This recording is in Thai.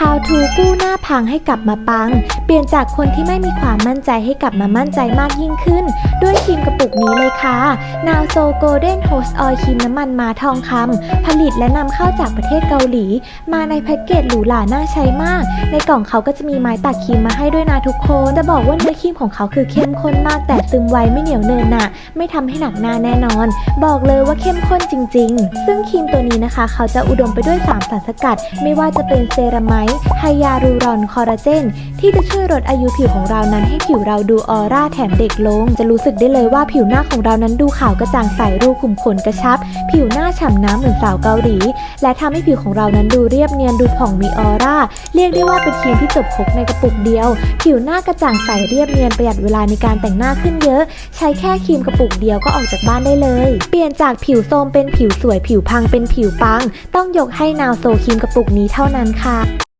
How to กู้หน้าพังให้กลับมาปัง เปลี่ยนจากคนที่ไม่มีความมั่นใจให้กลับมามั่นใจมากยิ่งขึ้น ด้วยครีมกระปุกนี้เลยค่ะ Now So Golden Host Oil ครีมน้ำมันมาทองคำผลิตและนำเข้าจากประเทศเกาหลี มาในแพ็กเกจหรูหราน่าใช้มาก ในกล่องเขาก็จะมีไม้ตักครีมมาให้ด้วยนะทุกคน จะบอกว่าเนื้อครีมของเขาคือเข้มข้นมาก แต่ซึมไวไม่เหนียวเนินหนะไม่ทำให้หนักหน้าแน่นอน บอกเลยว่าเข้มข้นจริง ๆ ซึ่งครีมตัวนี้นะคะ เขาจะอุดมไปด้วย3สารสกัด ไม่ว่าจะเป็นเซรามายไฮยาลูรอนคอลลาเจน ที่จะช่วยลดอายุผิวของเรานั้นให้ผิวเราดูออร่าแถมเด็กลง จะรู้สึกได้เลยว่าผิวหน้าของเรานั้นดูขาวกระจ่างใสรูขุมขนกระชับ ผิวหน้าฉ่ำน้ำเหมือนสาวเกาหลี และทำให้ผิวของเรานั้นดูเรียบเนียนดูผ่องมีออร่า เรียกได้ว่าเป็นครีมที่จบครบในกระปุกเดียว ผิวหน้ากระจ่างใสเรียบเนียนประหยัดเวลาในการแต่งหน้าขึ้นเยอะ ใช้แค่ครีมกระปุกเดียวก็ออกจากบ้านได้เลย เปลี่ยนจากผิวโทรมเป็นผิวสวยผิวพังเป็นผิวปัง ต้องยกให้นาวโซครีมกระปุกนี้เท่านั้นค่ะ